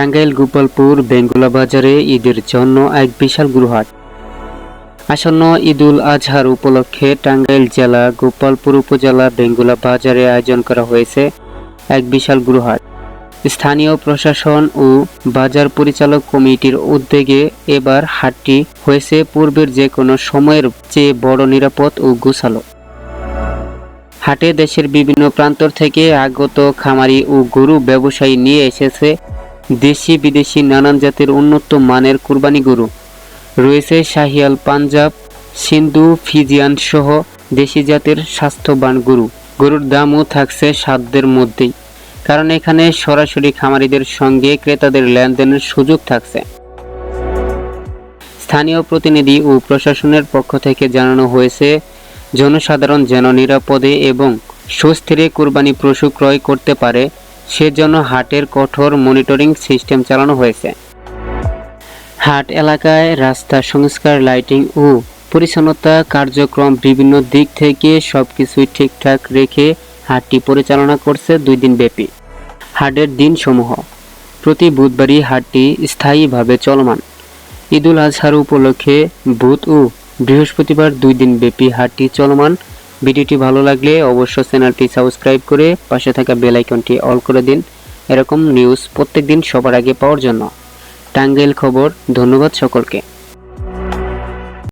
টাঙ্গাইল, গোপালপুর বেঙ্গুলা বাজারে ঈদের জন্য এক বিশাল গৃহহাট আসন্ন ঈদুল আজহার উপলক্ষে টাঙ্গাইল জেলা, গোপালপুর উপজেলা বেঙ্গুলা বাজারে আয়োজন করা হয়েছে এক বিশাল গৃহহাট স্থানীয় প্রশাসন ও বাজার পরিচালক কমিটির উদ্যোগে এবার হাটটি হয়েছে পূর্বের যে কোনো সময়ের চেয়ে বড় নিরাপদ ও গোছালো। হাটে দেশের বিভিন্ন প্রান্তর থেকে আগত খামারি ও গরু ব্যবসায়ী নিয়ে এসেছে দেশি বিদেশি নানান জাতের উন্নত মানের কুরবানি গরু। রয়েছে শাহিয়াল পাঞ্জাব, সিন্ধু, ফিজিয়ান সহ দেশি জাতের স্বাস্থ্যবান গরু। গরুর দামও থাকছে সাধ্যের মধ্যেই। কারণ এখানে সরাসরি খামারিদের সঙ্গে ক্রেতাদের লেনদেনের সুযোগ থাকছে। স্থানীয় প্রতিনিধি ও প্রশাসনের পক্ষ থেকে জানানো হয়েছে, জনসাধারণ যেন নিরাপদে এবং সুস্থিরে কুরবানি পশু ক্রয় করতে পারে সেজন্য হাটের কঠোর মনিটরিং সিস্টেম চালানো হয়েছে। হাট এলাকায় রাস্তা সংস্কার, লাইটিং ও পরিচ্ছন্নতা কার্যক্রম বিভিন্ন দিক থেকে সবকিছুই ঠিকঠাক রেখে হাটটি পরিচালনা করছে দুই দিন ব্যাপী। হাটের দিনসমূহ। প্রতি বুধবারই হাটটি স্থায়ীভাবে চলমান। ঈদুল আজহার উপলক্ষে বুধ ও বৃহস্পতিবার দুই দিন ব্যাপী হাটটি চলমান। ভিডিওটি ভালো লাগলে অবশ্য চ্যানেলটি সাবস্ক্রাইব করে পাশে থাকা বেল আইকনটি অল করে দিন। এরকম নিউজ প্রত্যেকদিন সবার আগে পাওয়ার জন্য। টাঙ্গাইল খবর, ধন্যবাদ সকলকে।